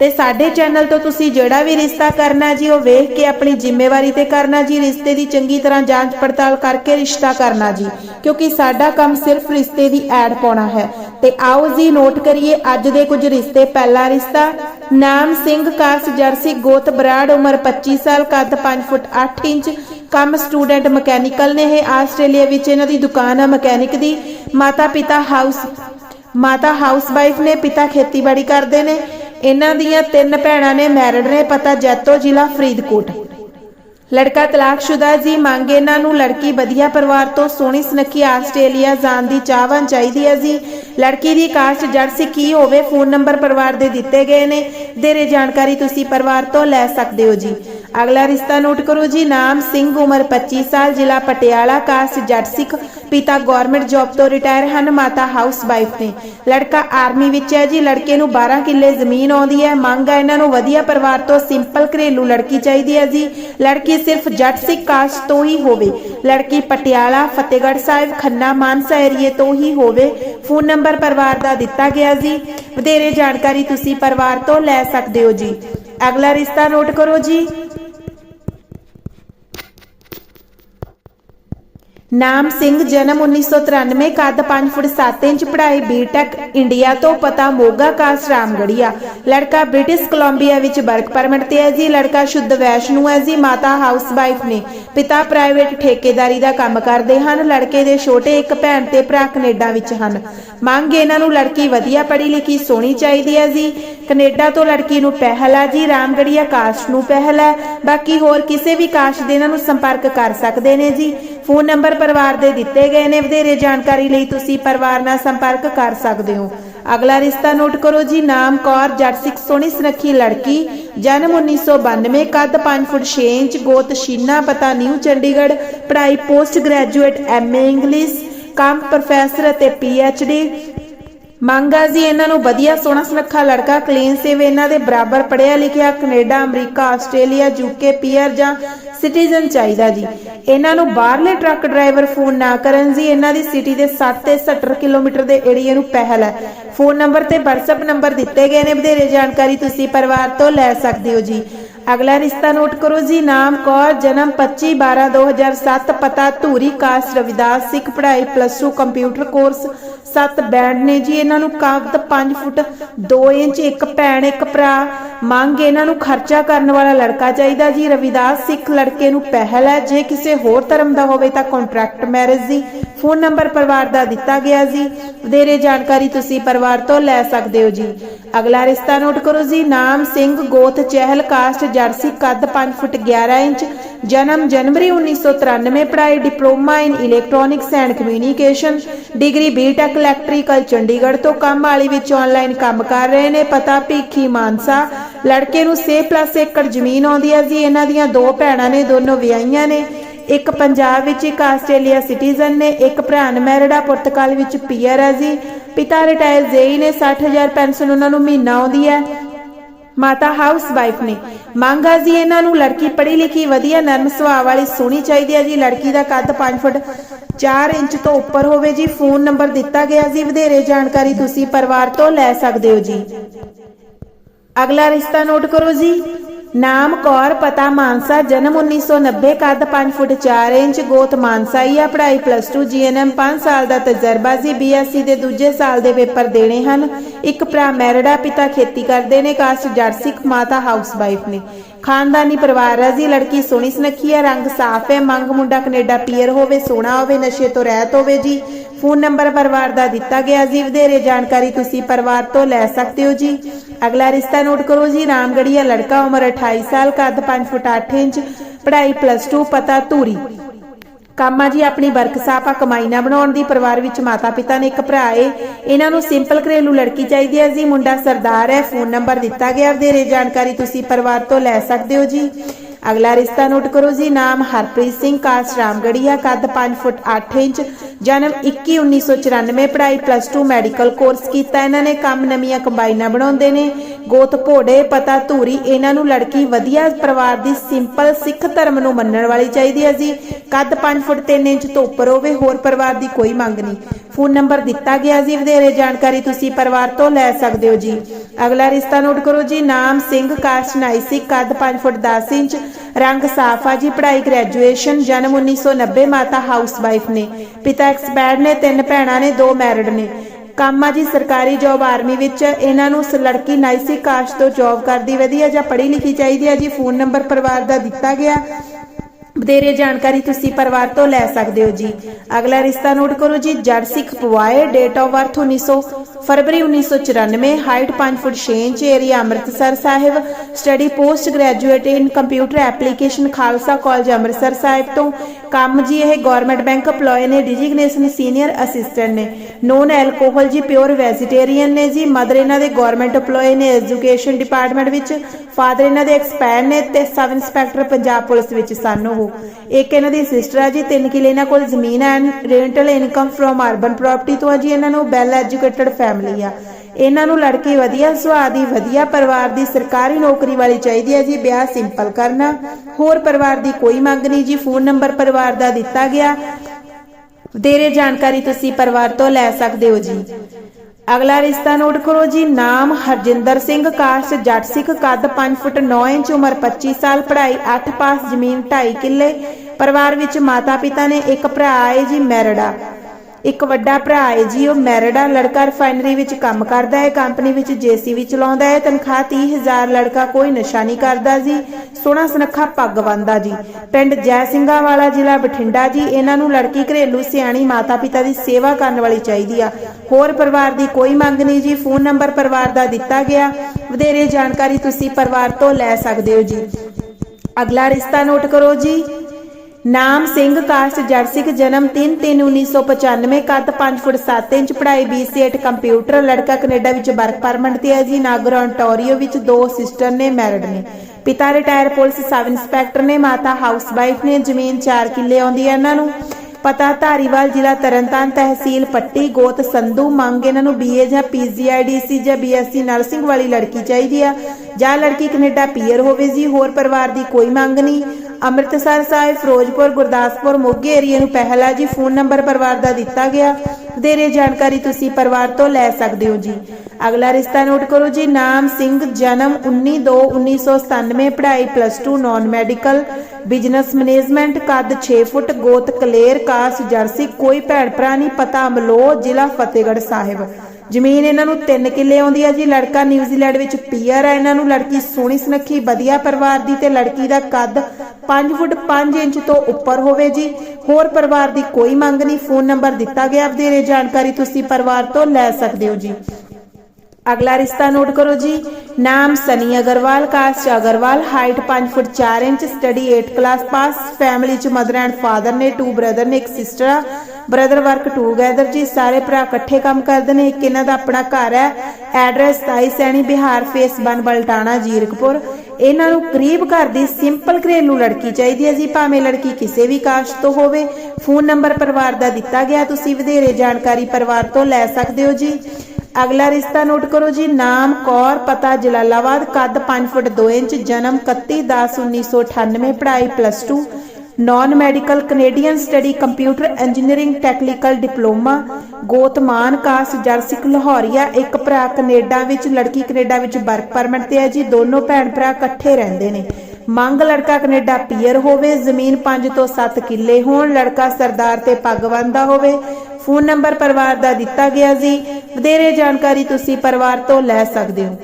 ਤੇ ਸਾਡੇ ਚੈਨਲ ਤੋਂ ਤੁਸੀਂ ਜਿਹੜਾ ਵੀ ਰਿਸ਼ਤਾ ਕਰਨਾ ਜੀ, ਉਹ ਵੇਖ ਕੇ ਆਪਣੀ ਜ਼ਿੰਮੇਵਾਰੀ ਤੇ ਕਰਨਾ ਜੀ, ਰਿਸ਼ਤੇ ਦੀ ਚੰਗੀ ਤਰ੍ਹਾਂ ਜਾਂਚ ਪੜਤਾਲ ਕਰਕੇ ਰਿਸ਼ਤਾ ਕਰਨਾ ਜੀ। ਕਿਉਂਕਿ ਸਾਡਾ ਕੰਮ ਸਿਰਫ ਰਿਸ਼ਤੇ ਦੀ ਐਡ ਪਾਉਣਾ ਹੈ। ਤੇ ਆਓ ਜੀ, ਨੋਟ ਕਰੀਏ ਅੱਜ ਦੇ ਕੁਝ ਰਿਸ਼ਤੇ। ਪਹਿਲਾ ਰਿਸ਼ਤਾ, ਨਾਮ ਸਿੰਘ ਕਾਸ ਜਰਸੀ ਗੋਤ ਬਰਾੜ, ਉਮਰ 25 ਸਾਲ, ਕੱਦ 5 ਫੁੱਟ 8 ਇੰਚ, ਕੰਮ ਸਟੂਡੈਂਟ ਮਕੈਨੀਕਲ ਨੇ ਇਹ ਆਸਟ੍ਰੇਲੀਆ ਵਿੱਚ ਇਹਨਾਂ ਦੀ ਦੁਕਾਨ ਆ ਮਕੈਨਿਕ ਦੀ। ਮਾਤਾ ਪਿਤਾ ਹਾਊਸ, ਮਾਤਾ ਹਾਊਸ ਵਾਈਫ ਨੇ, ਪਿਤਾ ਖੇਤੀਬਾੜੀ ਕਰਦੇ ਨੇ। ਇਹਨਾਂ ਦੀਆਂ ਤਿੰਨ ਭੈਣਾਂ ਨੇ ਮੈਰਿਡ ਨੇ, ਪਤਾ ਜੈਤੋ ਜ਼ਿਲ੍ਹਾ ਫਰੀਦਕੋਟ। ਲੜਕਾ ਤਲਾਕਸ਼ੁਦਾ ਜੀ ਮੰਗ ਇਹਨਾਂ ਨੂੰ ਲੜਕੀ ਵਧੀਆ ਪਰਿਵਾਰ ਤੋਂ ਸੋਹਣੀ ਸੁਨੱਖੀ ਆਸਟ੍ਰੇਲੀਆ ਜਾਣ ਦੀ ਚਾਹਵਾਨ ਚਾਹੀਦੀ ਹੈ ਜੀ। ਲੜਕੀ ਦੀ ਕਾਸਟ ਜੜ ਸਿੱਖੀ ਹੋਵੇ, ਫੋਨ ਨੰਬਰ ਪਰਿਵਾਰ ਦੇ ਦਿੱਤੇ ਗਏ ਨੇ। ਦੇਰੇ ਜਾਣਕਾਰੀ ਤੁਸੀਂ ਪਰਿਵਾਰ ਤੋਂ ਲੈ ਸਕਦੇ ਹੋ ਜੀ। ਅਗਲਾ ਰਿਸ਼ਤਾ ਨੋਟ ਕਰੋ ਜੀ, ਨਾਮ ਸਿੰਘ, ਉਮਰ 25 ਸਾਲ, ਜ਼ਿਲ੍ਹਾ ਪਟਿਆਲਾ, ਕਾਸਟ ਜੱਟ ਸਿੱਖ ਪਿਤਾ ਗਵਰਨਮੈਂਟ ਜੌਬ ਤੋਂ ਰਿਟਾਇਰ ਹਨ, ਮਾਤਾ ਹਾਊਸ ਵਾਈਫ ਨੇ। ਲੜਕਾ ਆਰਮੀ ਵਿੱਚ ਹੈ ਜੀ, ਲੜਕੇ ਨੂੰ 12 ਕਿੱਲੇ ਜ਼ਮੀਨ ਆਉਂਦੀ ਹੈ। ਮੰਗ ਹੈ ਇਹਨਾਂ ਨੂੰ ਵਧੀਆ ਪਰਿਵਾਰ ਤੋਂ ਸਿੰਪਲ ਘਰੇਲੂ ਲੜਕੀ ਚਾਹੀਦੀ ਹੈ ਜੀ। ਲੜਕੀ ਸਿਰਫ ਜੱਟ ਸਿੱਖ ਕਾਸਟ ਤੋਂ ਹੀ ਹੋਵੇ। ਲੜਕੀ ਪਟਿਆਲਾ, ਫਤਿਹਗੜ੍ਹ ਸਾਹਿਬ, ਖੰਨਾ, ਮਾਨਸਾ ਏਰੀਏ ਤੋਂ ਹੀ ਹੋਵੇ। ਫੋਨ ਨੰਬਰ ਪਰਿਵਾਰ ਦਾ ਦਿੱਤਾ ਗਿਆ ਜੀ। ਵਧੇਰੇ ਜਾਣਕਾਰੀ ਤੁਸੀਂ ਪਰਿਵਾਰ ਤੋਂ ਲੈ ਸਕਦੇ ਹੋ ਜੀ। ਅਗਲਾ ਰਿਸ਼ਤਾ ਨੋਟ ਕਰੋ ਜੀ। ਨਾਮ ਸਿੰਘ, ਜਨਮ 1993 ਕੱਦ 5 ਫੁੱਟ 7 ਇੰਚ, ਪੜ੍ਹਾਈ ਬੀਟੈਕ ਇੰਡੀਆ ਤੋਂ ਪਤਾ ਮੋਗਾ, ਕਾਸ ਰਾਮਗੜੀਆ ਲੜਕਾ ਬ੍ਰਿਟਿਸ਼ ਕੋਲੰਬੀਆ ਵਿੱਚ ਵਰਕ ਪਰਮਿਟ ਤੇ ਹੈ ਜੀ, ਲੜਕਾ ਸ਼ੁੱਧ ਵੈਸ਼ਨੂ ਹੈ ਜੀ, ਮਾਤਾ ਹਾਊਸ ਵਾਈਫ ਨੇ। ਪਿਤਾ ਪ੍ਰਾਈਵੇਟ ਠੇਕੇਦਾਰੀ ਦਾ ਕੰਮ ਕਰਦੇ ਹਨ, ਲੜਕੇ ਦੇ ਛੋਟੇ ਇੱਕ ਭੈਣ ਤੇ ਭਰਾ ਕੈਨੇਡਾ ਵਿੱਚ ਹਨ। ਮੰਗ ਇਹਨਾਂ ਨੂੰ ਲੜਕੀ ਵਧੀਆ ਪੜ੍ਹੀ ਲਿਖੀ, ਸੋਹਣੀ ਚਾਹੀਦੀ ਹੈ ਜੀ। ਕੈਨੇਡਾ ਤੋਂ ਲੜਕੀ ਨੂੰ ਪਹਿਲ ਹੈ ਜੀ ਰਾਮਗੜੀਆ ਕਾਸਟ ਨੂੰ ਪਹਿਲ ਹੈ। ਬਾਕੀ ਹੋਰ ਕਿਸੇ ਵੀ ਕਾਸਟ ਦੇ ਇਹਨਾਂ ਨੂੰ ਸੰਪਰਕ ਕਰ ਸਕਦੇ ਨੇ ਜੀ। ਫੋਨ ਨੰਬਰ ਪਰਿਵਾਰ ਦੇ ਦਿੱਤੇ ਗਏ ਨੇ। ਵਧੇਰੇ ਜਾਣਕਾਰੀ ਲਈ ਤੁਸੀਂ ਪਰਿਵਾਰ ਨਾਲ ਸੰਪਰਕ ਕਰ ਸਕਦੇ ਹੋ। ਅਗਲਾ ਰਿਸ਼ਤਾ ਨੋਟ ਕਰੋ ਜੀ। ਨਾਮ ਕੌਰ, ਜੱਟ ਸਿੱਖ ਸੋਹਣੀ ਸੁਨੱਖੀ ਲੜਕੀ, ਜਨਮ 1992 ਕੱਦ 5 ਫੁੱਟ 6 ਇੰਚ, ਗੋਤ ਸ਼ੀਨਾ, ਪਤਾ ਨਿਊ ਚੰਡੀਗੜ੍ਹ, ਪੜ੍ਹਾਈ ਪੋਸਟ ਗ੍ਰੈਜੂਏਟ ਐਮਏ ਇੰਗਲਿਸ਼, ਕੰਮ ਪ੍ਰੋਫੈਸਰ ਅਤੇ ਡੀ। ਮੰਗਾ ਜੀ, ਇਹਨਾਂ ਨੂੰ ਵਧੀਆ ਸੋਹਣਾ ਸੁਨੱਖਾ ਲੜਕਾ ਕਲੀਨ ਸੇਵ, ਇਹਨਾਂ ਦੇ ਬਰਾਬਰ ਪੜਿਆ ਲਿਖਿਆ, Canada, America, Australia UK PR ਜਾਂ ਸਿਟੀਜ਼ਨ ਚਾਹੀਦਾ ਜੀ। ਇਹਨਾਂ ਨੂੰ ਬਾਹਰਲੇ ਟਰੱਕ ਡਰਾਈਵਰ ਫੋਨ ਨਾ ਕਰਨ ਜੀ, ਇਹਨਾਂ ਦੀ ਸਿਟੀ ਦੇ 60 ਤੇ 70 ਕਿਲੋਮੀਟਰ ਦੇ ਏਰੀਏ ਨੂੰ ਪਹਿਲ ਹੈ। ਫੋਨ ਨੰਬਰ ਤੇ WhatsApp ਨੰਬਰ ਦਿੱਤੇ ਗਏ ਨੇ, ਵਧੇਰੇ ਜਾਣਕਾਰੀ ਤੁਸੀਂ ਪਰਿਵਾਰ ਤੋਂ ਲੈ ਸਕਦੇ ਹੋ ਜੀ। ਅਗਲਾ ਰਿਸ਼ਤਾ ਨੋਟ ਕਰੋ ਜੀ, ਨਾਮ ਕੌਰ, ਜਨਮ 25 12 2007 ਪਤਾ ਧੂਰੀ, ਕਾਸ, ਰਵਿਦਾਸ, ਸਿੱਖ ਪੜ੍ਹਾਈ ਪਲੱਸ 2 ਕੰਪਿਊਟਰ ਕੋਰਸ ਸੱਤ ਬੈਂਡ ਨੇ ਜੀ, ਇਹਨਾਂ ਨੂੰ ਕਾਗਦ 5 ਫੁੱਟ 2 ਇੰਚ, ਇੱਕ ਭੈਣ, ਇੱਕ ਭਰਾ। ਮੰਗ ਇਹਨਾਂ ਨੂੰ ਖਰਚਾ ਕਰਨ ਵਾਲਾ ਲੜਕਾ ਚਾਹੀਦਾ ਜੀ, ਰਵਿਦਾਸ, ਸਿੱਖ ਲੜਕੇ ਨੂੰ ਪਹਿਲ ਹੈ। ਜੇ ਕਿਸੇ ਹੋਰ ਧਰਮ ਦਾ ਹੋਵੇ ਤਾਂ ਕੰਟਰੈਕਟ ਮੈਰਿਜ ਦੀ ਫੋਨ ਨੰਬਰ ਪਰਿਵਾਰ ਦਾ ਦਿੱਤਾ ਗਿਆ ਜੀ। ਵਧੇਰੇ ਜਾਣਕਾਰੀ ਤੁਸੀਂ ਪਰਿਵਾਰ ਤੋਂ ਲੈ ਸਕਦੇ ਹੋ ਜੀ। ਅਗਲਾ ਰਿਸ਼ਤਾ ਨੋਟ ਕਰੋ ਜੀ, ਨਾਮ ਸਿੰਘ, ਗੋਤ, ਚਹਿਲ, ਕਾਸਟ ਜਰਸੀ ਕੱਦ 5 ਫੁੱਟ 11 ਇੰਚ, ਜਨਮ ਜਨਵਰੀ 1993 ਪੜ੍ਹਾਈ diploma in electronics and communication degree BTech electrical Chandigarh ਤੋਂ ਕੰਮ ਵਾਲੀ ਵਿੱਚ ਆਨਲਾਈਨ ਕੰਮ ਕਰ ਰਹੇ ਨੇ, ਪਤਾ ਭੀਖੀ ਮਾਨਸਾ, ਲੜਕੇ ਨੂੰ 6 ਏਕੜ ਜ਼ਮੀਨ ਆਉਂਦੀ ਹੈ ਜੀ, ਇਹਨਾਂ ਦੀਆਂ ਦੋ ਭੈਣਾਂ ਨੇ, ਦੋਨੋਂ ਵਿਆਹੀਆਂ ਨੇ, ਇੱਕ ਪੰਜਾਬ ਵਿੱਚ, ਇੱਕ ਆਸਟ੍ਰੇਲੀਆ ਸਿਟੀਜ਼ਨ ਨੇ, ਇੱਕ ਭਰਾ ਮੈਰਿਡਾ ਪੁਰਤਗਾਲ ਵਿੱਚ ਪੀਆਰ ਹੈ ਜੀ, ਪਿਤਾ ਰਿਟਾਇਰ ਜੇਈ ਨੇ 60000 ਪੈਨਸ਼ਨ ਉਹਨਾਂ ਨੂੰ ਮਹੀਨਾ ਆਉਂਦੀ ਹੈ ਮਾਤਾ ਹਾਊਸ ਵਾਈਫ ਨੇ। ਮੰਗਾ ਜੀ, ਇਹਨਾਂ ਨੂੰ ਲੜਕੀ ਪੜ੍ਹੀ ਲਿਖੀ ਵਧੀਆ ਨਰਮ ਸੁਭਾਅ ਵਾਲੀ ਸੋਹਣੀ ਚਾਹੀਦੀ ਹੈ ਜੀ। ਲੜਕੀ ਦਾ ਕੱਦ 5 ਫੁੱਟ 4 ਇੰਚ ਤੋਂ ਉੱਪਰ ਹੋਵੇ ਜੀ। ਫੋਨ ਨੰਬਰ ਦਿੱਤਾ ਗਿਆ ਜੀ। ਵਧੇਰੇ ਜਾਣਕਾਰੀ ਤੁਸੀਂ ਪਰਿਵਾਰ ਤੋਂ ਲੈ ਸਕਦੇ ਹੋ ਜੀ। ਅਗਲਾ ਰਿਸ਼ਤਾ ਨੋਟ ਕਰੋ ਜੀ। ਨਾਮ ਕੌਰ ਪਤਾ ਮਾਨਸਾ, ਜਨਮ 1990 ਕੱਦ 5 ਫੁੱਟ 4 ਇੰਚ, ਗੋਤ ਮਾਨਸਾ ਹੀ ਆ ਪੜ੍ਹਾਈ ਪਲੱਸ 2 ਜੀਐਨਐਮ 5 ਸਾਲ ਦਾ ਤਜਰਬਾ ਸੀ ਬੀਐਸਸੀ ਦੇ ਦੂਜੇ ਸਾਲ ਦੇ ਪੇਪਰ ਦੇਣੇ ਹਨ। ਇੱਕ ਭਰਾ ਮੈਰਿਡਾ ਪਿਤਾ ਖੇਤੀ ਕਰਦੇ ਨੇ, ਕਾਸਟ ਜੱਟ ਸਿੱਖ ਮਾਤਾ ਹਾਊਸ ਨੇ ਖਾਨਦਾਨੀ ਪਰਿਵਾਰ ਹੈ ਜੀ, ਲੜਕੀ ਸੋਹਣੀ ਸੁਨੱਖੀ ਹੈ, ਰੰਗ ਸਾਫ਼ ਹੈ, ਮੰਗ ਮੁੰਡਾ ਕੈਨੇਡਾ ਪੀਅਰ ਹੋਵੇ, ਸੋਹਣਾ ਹੋਵੇ, ਨਸ਼ੇ ਤੋਂ ਰਹਿਤ ਹੋਵੇ ਜੀ। ਫੋਨ ਨੰਬਰ ਪਰਿਵਾਰ ਦਾ ਦਿੱਤਾ ਗਿਆ ਜੀ, ਵਧੇਰੇ ਜਾਣਕਾਰੀ ਤੁਸੀਂ ਪਰਿਵਾਰ ਤੋਂ ਲੈ ਸਕਦੇ ਹੋ ਜੀ। ਅਗਲਾ ਰਿਸ਼ਤਾ ਨੋਟ ਕਰੋ ਜੀ ਰਾਮਗੜੀਆ ਲੜਕਾ ਉਮਰ 28 ਸਾਲ, ਕੱਦ 5 ਫੁੱਟ 8 ਇੰਚ, ਪੜ੍ਹਾਈ ਪਲੱਸ 2 ਪਤਾ ਧੂਰੀ। ਕਾਮਾ ਜੀ, ਆਪਣੀ ਵਰਕਸ਼ਾਪ ਆ, ਕਮਾਈ ਨਾ ਬਣਾਉਣ ਦੀ, ਪਰਿਵਾਰ ਵਿੱਚ ਮਾਤਾ ਪਿਤਾ ਨੇ ਇੱਕ ਭਰਾ ਏ। ਇਹਨਾਂ ਨੂੰ ਸਿੰਪਲ ਘਰੇਲੂ ਲੜਕੀ ਚਾਹੀਦੀ ਹੈ ਜੀ, ਮੁੰਡਾ ਸਰਦਾਰ ਹੈ, ਫੋਨ ਨੰਬਰ ਦਿੱਤਾ ਗਿਆ, ਵਧੇਰੇ ਜਾਣਕਾਰੀ ਤੁਸੀਂ ਪਰਿਵਾਰ ਤੋਂ ਲੈ ਸਕਦੇ ਹੋ ਜੀ। ਅਗਲਾ ਰਿਸ਼ਤਾ ਨੋਟ ਕਰੋ ਜੀ, ਨਾਮ ਹਰਪ੍ਰੀਤ ਸਿੰਘ ਕਾਸ਼ ਰਾਮਗੜੀਆ, ਕੱਦ 5 ਫੁੱਟ 8 ਇੰਚ, ਜਨਮ 21 1994 ਪੜ੍ਹਾਈ ਪਲੱਸ 2 ਮੈਡੀਕਲ ਕੋਰਸ ਕੀਤਾ ਇਹਨਾਂ ਨੇ, ਕੰਮ ਨਵੀਆਂ ਕੰਬਾਈਨਾਂ ਬਣਾਉਂਦੇ ਨੇ, ਗੋਤ ਭੋੜੇ, ਪਤਾ ਧੂਰੀ, ਇਹਨਾਂ ਨੂੰ ਲੜਕੀ ਵਧੀਆ ਪਰਿਵਾਰ ਦੀ ਸਿੰਪਲ ਸਿੱਖ ਧਰਮ ਨੂੰ ਮੰਨਣ ਵਾਲੀ ਚਾਹੀਦੀ ਹੈ ਜੀ। ਕੱਦ 5 ਫੁੱਟ 3 ਇੰਚ ਤੋਂ ਉੱਪਰ ਹੋਵੇ, ਹੋਰ ਪਰਿਵਾਰ ਦੀ ਕੋਈ ਮੰਗ ਨਹੀਂ। ਫੋਨ ਨੰਬਰ ਦਿੱਤਾ ਗਿਆ ਜੀ, ਵਧੇਰੇ ਜਾਣਕਾਰੀ ਤੁਸੀਂ ਪਰਿਵਾਰ ਤੋਂ ਲੈ ਸਕਦੇ ਹੋ ਜੀ। ਅਗਲਾ ਰਿਸ਼ਤਾ ਨੋਟ ਕਰੋ ਜੀ, ਨਾਮ ਸਿੰਘ, ਕਾਸਟ ਨਾਈਸੀ ਕੱਦ 5 ਫੁੱਟ 10 ਇੰਚ ਰੰਗ ਸਾਫ਼ ਆ ਜੀ ਪੜ੍ਹਾਈ ਗ੍ਰੈਜੂਏਸ਼ਨ ਜਨਮ 1990 ਮਾਤਾ ਹਾਊਸ ਵਾਈਫ ਨੇ। ਪਿਤਾ ਐਕਸਪਾਇਰ ਨੇ, ਤਿੰਨ ਭੈਣਾਂ ਨੇ, ਦੋ ਮੈਰਿਡ ਨੇ। ਕੰਮ ਆ ਜੀ ਸਰਕਾਰੀ ਜੌਬ ਆਰਮੀ ਵਿੱਚ। ਇਹਨਾਂ ਨੂੰ ਸ- ਲੜਕੀ ਨਾਈਸੀ ਕਾਸ਼ ਤੋਂ ਜੌਬ ਕਰਦੀ ਵਧੀਆ ਜਾਂ ਪੜ੍ਹੀ ਲਿਖੀ ਚਾਹੀਦੀ ਆ ਜੀ। ਫੋਨ ਨੰਬਰ ਪਰਿਵਾਰ ਦਾ ਦਿੱਤਾ ਗਿਆ। ਵਧੇਰੇ ਜਾਣਕਾਰੀ ਤੁਸੀਂ ਪਰਿਵਾਰ ਤੋਂ ਲੈ ਸਕਦੇ ਹੋ ਜੀ। ਅਗਲਾ ਰਿਸ਼ਤਾ ਨੋਟ ਕਰੋ ਜੀ, ਜੜ ਸਿੱਖ ਪਵਾਏ ਡੇਟ ਆਫ ਬਰਥ 1900 ਫਰਵਰੀ 1994 height 5 foot 6 inch area Amritsar Sahib. Study post graduate in computer application Khalsa college Amritsar Sahib ਤੋਂ। ਕੰਮ ਜੀ ਇਹ ਗਵਰਨਮੈਂਟ ਬੈਂਕ EMPLOYE ਨੇ ਡਿਜੀਗਨੇਸ਼ਨ ਸੀਨੀਅਰ ਅਸਿਸਟੈਂਟ ਨੇ। ਨੋਨ ਐਲਕੋਹਲ ਜੀ ਪਿਓਰ ਵੈਜੀਟੇਰੀਅਨ ਨੇ ਜੀ। ਮਦਰ ਇਹਨਾਂ ਦੇ ਗਵਰਨਮੈਂਟ EMPLOYE ਨੇ ਐਜੂਕੇਸ਼ਨ ਡਿਪਾਰਟਮੈਂਟ ਵਿੱਚ। ਫਾਦਰ ਇਹਨਾਂ ਦੇ ਐਕਸਪਾਇਰ ਨੇ ਤੇ ਸਬ ਇੰਸਪੈਕਟਰ ਪੰਜਾਬ ਪੁਲਿਸ ਵਿੱਚ ਸਨ ਉਹ। ਇੱਕ ਇਹਨਾਂ ਦੀ ਸਿਸਟਰ ਆ ਜੀ 3 ਕਿਲੇ ਇਹਨਾਂ ਕੋਲ ਜ਼ਮੀਨ ਹੈ rental income from urban property ਤੋਂ ਆ ਜੀ, ਇਹਨਾਂ ਨੂੰ ਵੈਲ ਐਜੂਕੇਟਡ ਫੈਮਿਲੀ ਆ। ਇਹਨਾਂ ਨੂੰ ਲੜਕੀ ਵਧੀਆ, ਸੁਭਾਅ ਦੀ ਵਧੀਆ, ਪਰਿਵਾਰ ਦੀ ਸਰਕਾਰੀ ਨੌਕਰੀ ਵਾਲੀ ਚਾਹੀਦੀ ਹੈ ਜੀ, ਵਿਆਹ ਸਿੰਪਲ ਕਰਨਾ। ਹੋਰ ਪਰਿਵਾਰ ਦੀ ਕੋਈ ਮੰਗ ਨਹੀਂ ਜੀ ਫੋਨ ਨੰਬਰ ਪਰਿਵਾਰ ਦਾ ਦਿੱਤਾ ਗਿਆ। ਵਧੇਰੇ ਜਾਣਕਾਰੀ ਤੁਸੀਂ ਪਰਿਵਾਰ ਤੋਂ ਲੈ ਸਕਦੇ ਹੋ ਜੀ। ਅਗਲਾ ਰਿਸ਼ਤਾ ਨੋਟ ਕਰੋ ਜੀ, ਨਾਮ ਹਰਜਿੰਦਰ ਸਿੰਘ, ਕਾਸ਼ ਜੱਟ ਸਿੱਖ, ਕੱਦ 5 ਫੁੱਟ 9 ਇੰਚ, ਉਮਰ 25 ਸਾਲ, ਪੜ੍ਹਾਈ 8 ਪਾਸ, ਜ਼ਮੀਨ 2.5 ਕਿੱਲੇ, ਪਰਿਵਾਰ ਵਿੱਚ ਮਾਤਾ ਪਿਤਾ ਨੇ ਇੱਕ ਭਰਾ ਹੈ ਜੀ ਮੈਰਿਡਾ ਇੱਕ ਵੱਡਾ ਭਰਾ ਹੈ ਜੀ, ਉਹ ਮੈਰਿਡਾ ਲੜਕਾ ਰਿਫਾਈਨਰੀ ਵਿੱਚ ਕੰਮ ਕਰਦਾ ਹੈ ਕੰਪਨੀ ਵਿੱਚ ਜੀਸੀਬੀ ਚਲਾਉਂਦਾ ਹੈ, ਤਨਖਾਹ 30000 ਲੜਕਾ ਕੋਈ ਨਸ਼ਾ ਨਹੀਂ ਕਰਦਾ ਜੀ, ਸੋਹਣਾ ਸੁਨੱਖਾ ਪੱਗ ਬੰਨਦਾ ਜੀ। ਪਿੰਡ ਜੈ ਸਿੰਘਾਂ ਵਾਲਾ ਜ਼ਿਲ੍ਹਾ ਬਠਿੰਡਾ ਜੀ, ਇਹਨਾਂ ਨੂੰ ਲੜਕੀ ਘਰੇਲੂ ਸਿਆਣੀ ਮਾਤਾ ਪਿਤਾ ਦੀ ਸੇਵਾ ਕਰਨ ਵਾਲੀ ਚਾਹੀਦੀ ਆ। ਹੋਰ ਪਰਿਵਾਰ ਦੀ ਕੋਈ ਮੰਗ ਨਹੀਂ ਜੀ, ਫੋਨ ਨੰਬਰ ਪਰਿਵਾਰ ਦਾ ਦਿੱਤਾ ਗਿਆ। ਵਧੇਰੇ ਜਾਣਕਾਰੀ ਤੁਸੀਂ ਪਰਿਵਾਰ ਤੋਂ ਲੈ ਸਕਦੇ ਹੋ ਜੀ। ਅਗਲਾ ਰਿਸ਼ਤਾ ਨੋਟ ਕਰੋ ਜੀ। ਨਾਮ ਸਿੰਘ ਕਾਸਟ ਜੜ ਜਨਮ 3/3/1995 ਕੱਦ 5 ਫੁੱਟ 7 ਇੰਚ, ਪੜ੍ਹਾਈ BCET ਕੰਪਿਊਟਰ ਲੜਕਾ ਕੈਨੇਡਾ ਵਿੱਚ ਵਰਕ ਪਰਮਿਟ ਤੇ ਹੈ ਜੀ, ਨਾਗਰ ontario ਵਿੱਚ ਦੋ ਸਿਸਟਰ ਨੇ, ਮੈਰਿਡ ਨੇ। ਪਿਤਾ ਰਿਟਾਇਰ ਪੁਲਿਸ ਸਬ ਇੰਸਪੈਕਟਰ ਨੇ, ਮਾਤਾ ਹਾਊਸ ਵਾਈਫ ਨੇ ਜ਼ਮੀਨ 4 ਕਿੱਲੇ ਆਉਂਦੀ ਹੈ ਇਹਨਾਂ ਨੂੰ। ਪਤਾ ਧਾਰੀਵਾਲ ਜ਼ਿਲ੍ਹਾ ਤਰਨਤਾਰਨ ਤਹਿਸੀਲ ਪੱਟੀ, ਗੋਤ ਸੰਧੂ, ਮੰਗ ਇਹਨਾਂ ਨੂੰ ਬੀਏ ਜਾਂ ਪੀਜੀਆਈਡੀਸੀ ਜਾਂ ਬੀਐਸਸੀ ਨਰਸਿੰਗ ਵਾਲੀ ਲੜਕੀ ਚਾਹੀਦੀ ਆ। ਜਾਂ ਲੜਕੀ ਕੈਨੇਡਾ ਪੀਅਰ ਹੋਵੇ ਜੀ, ਹੋਰ ਪਰਿਵਾਰ ਦੀ ਕੋਈ ਮੰਗ ਨਹੀਂ। ਅੰਮ੍ਰਿਤਸਰ ਸਾਹਿਬ, ਫਿਰੋਜ਼ਪੁਰ, ਗੁਰਦਾਸਪੁਰ, ਮੋਗੇ ਏਰੀਆ ਨੂੰ ਪਹਿਲਾ ਜੀ ਫੋਨ ਨੰਬਰ ਪਰਿਵਾਰ ਦਾ ਦਿੱਤਾ ਗਿਆ। ਵਧੇਰੇ ਜਾਣਕਾਰੀ ਤੁਸੀਂ ਪਰਿਵਾਰ ਤੋਂ ਲੈ ਸਕਦੇ ਹੋ ਜੀ। ਅਗਲਾ ਰਿਸ਼ਤਾ ਨੋਟ ਕਰੋ ਜੀ, ਨਾਮ ਸਿੰਘ, ਜਨਮ 19/2/1997 ਪੜ੍ਹਾਈ plus 2 non medical business management ਕੱਦ 6 ਫੁੱਟ, ਗੋਤ ਕਲੇਰ ਕਾਸ ਜਰਸੀ, ਕੋਈ ਭੈਣ ਭਰਾ ਨਹੀਂ, ਪਤਾ ਅਮਲੋ ਜ਼ਿਲ੍ਹਾ ਫਤਿਹਗੜ੍ਹ ਸਾਹਿਬ। ਜ਼ਮੀਨ ਇਹਨਾਂ ਨੂੰ 3 ਕਿੱਲੇ ਆਉਂਦੀ ਹੈ ਜੀ, ਲੜਕਾ ਨਿਊਜ਼ੀਲੈਂਡ ਵਿੱਚ ਪੀਅਰ ਹੈ ਇਹਨਾਂ ਨੂੰ, ਲੜਕੀ ਸੋਹਣੀ ਸੁਨੱਖੀ, ਵਧੀਆ ਪਰਿਵਾਰ ਦੀ ਤੇ ਲੜਕੀ ਦਾ ਕੱਦ 5 ਫੁੱਟ 5 ਇੰਚ ਤੋਂ ਉੱਪਰ ਹੋਵੇ ਜੀ। ਹੋਰ ਪਰਿਵਾਰ ਦੀ ਕੋਈ ਮੰਗ ਨਹੀਂ, ਫੋਨ ਨੰਬਰ ਦਿੱਤਾ ਗਿਆ, ਵਧੇਰੇ ਜਾਣਕਾਰੀ ਤੁਸੀਂ ਪਰਿਵਾਰ ਤੋਂ ਲੈ ਸਕਦੇ ਹੋ ਜੀ। ਅਗਲਾ ਰਿਸ਼ਤਾ ਨੋਟ ਕਰੋ ਜੀ। ਨਾਮ Sunny Agarwal, caste Agarwal, height 5 foot 4 inch, study 8 class pass, family ਚ ਮਦਰ ਐਂਡ ਫਾਦਰ ਨੇ, ਟੂ ਬ੍ਰਦਰ ਨੇ, ਇੱਕ ਸਿਸਟਰ ਆ। ਬ੍ਰਦਰ ਵਰਕ ਟੂਗੇਦਰ ਜੀ, ਸਾਰੇ ਭਰਾ ਇਕੱਠੇ ਕੰਮ ਕਰਦੇ ਨੇ। ਇੱਕ ਇਹਨਾਂ ਦਾ ਆਪਣਾ ਘਰ ਹੈ, address 27 Saini Vihar, phase one, Baltana, Zirakpur. ਇਹਨਾਂ ਨੂੰ ਕਰੀਬ ਘਰ ਦੀ ਸਿੰਪਲ ਘਰੇਲੂ ਲੜਕੀ ਚਾਹੀਦੀ ਹੈ ਜੀ, ਭਾਵੇਂ ਲੜਕੀ ਕਿਸੇ ਵੀ ਕਾਸਟ ਤੋਂ ਹੋਵੇ। ਫੋਨ ਨੰਬਰ ਪਰਿਵਾਰ ਦਾ ਦਿੱਤਾ ਗਿਆ, ਤੁਸੀਂ ਵਧੇਰੇ ਜਾਣਕਾਰੀ ਪਰਿਵਾਰ ਤੋਂ ਲੈ ਸਕਦੇ ਹੋ ਜੀ। ਅਗਲਾ ਰਿਸ਼ਤਾ ਨੋਟ ਕਰੋ ਜੀ, ਨਾਮ, ਕੌਰ, ਪਤਾ, ਜਲਾਲਾਬਾਦ, ਕੱਦ 5 ਫੁੱਟ 2 ਇੰਚ, ਜਨਮ 31/10/1998 ਪੜ੍ਹਾਈ plus 2 non medical Canadian study computer engineering technical diploma ਗੋਤਮਾਨ ਕਾਸ ਜਰਸਿਕ ਲਾਹੌਰੀਆ ਇੱਕ ਭਰਾ ਕੈਨੇਡਾ ਵਿੱਚ, ਲੜਕੀ ਕੈਨੇਡਾ ਵਿੱਚ ਵਰਕ ਪਰਮਿਟ ਤੇ ਹੈ ਜੀ, ਦੋਨੋਂ ਭੈਣ ਭਰਾ ਇਕੱਠੇ ਰਹਿੰਦੇ ਨੇ। ਮੰਗ ਲੜਕਾ ਕੈਨੇਡਾ ਪੀਅਰ ਹੋਵੇ, ਜ਼ਮੀਨ 5 ਤੋਂ 7 ਕਿੱਲੇ ਹੋਣ, ਲੜਕਾ ਸਰਦਾਰ ਤੇ ਪੱਗ ਬੰਨਦਾ ਹੋਵੇ। ਫੋਨ ਨੰਬਰ ਪਰਿਵਾਰ ਦਾ ਦਿੱਤਾ ਗਿਆ ਜੀ ਵਧੇਰੇ ਜਾਣਕਾਰੀ ਤੁਸੀਂ ਪਰਿਵਾਰ ਤੋਂ ਲੈ ਸਕਦੇ ਹੋ।